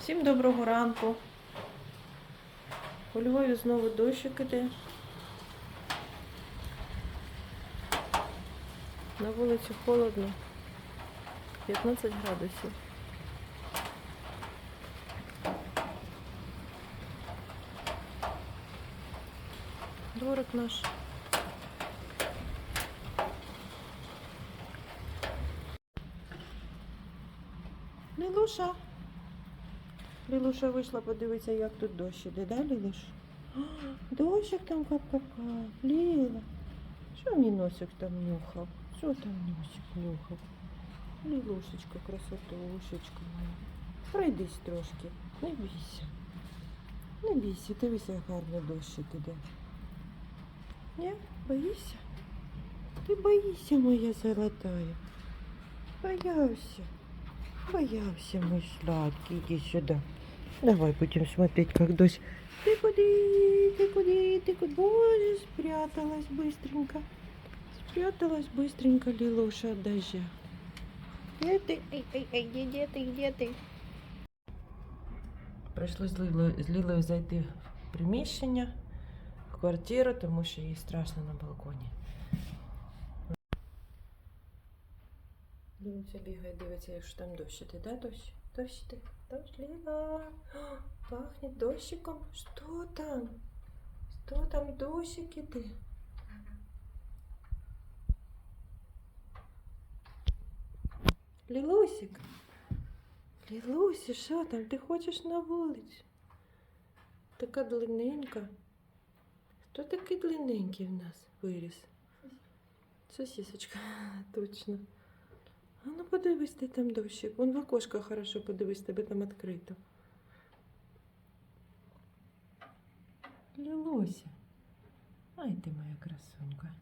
Всім доброго ранку. У Львові знову дощик іде. На вулиці холодно. 15 градусів. Дворик наш. Лілуша. Лілуша вийшла подивитися, як тут дощ іде, да, Лілуш? Дощик там кап-кап-кап. Ліла. Що мій носик там нюхав? Що там носик нюхав? Лілушечка, красотушечка моя. Пройдись трошки. Не бійся. Не бійся, дивися, як гарно дощик іде. Ні? Боїшся? Ти боїшся, моя золотая. Боявся. Боялся мой сладкий, иди сюда. Давай будем смотреть, как дождь. Ты куди, ты куди, ты куда? Боже, спряталась быстренько. Спряталась быстренько, Лилуша, от дождя. Где ты? Эй, эй, эй, где, где ты, где ты? Прийшлось з Лілою, з Лілою зайти в приміщення, в квартиру, тому що їй страшно на балконі. Дивиться, бігає, дивиться, якщо там дощ іде, да, дощ? Дощ іде, дощ, Ліла. О, Пахне дощиком. Що там? Що там дощик іде? Лілусик. Лілусі, що там? Ти хочеш на вулицю? Така длинненька. Хто такий длинненький в нас виріс? Сосісочка, точно. А ну подивись, ти там дощик. Вон в окошко хорошо подивись, тебе там відкрито. Лілося. Ай ти моя красунка.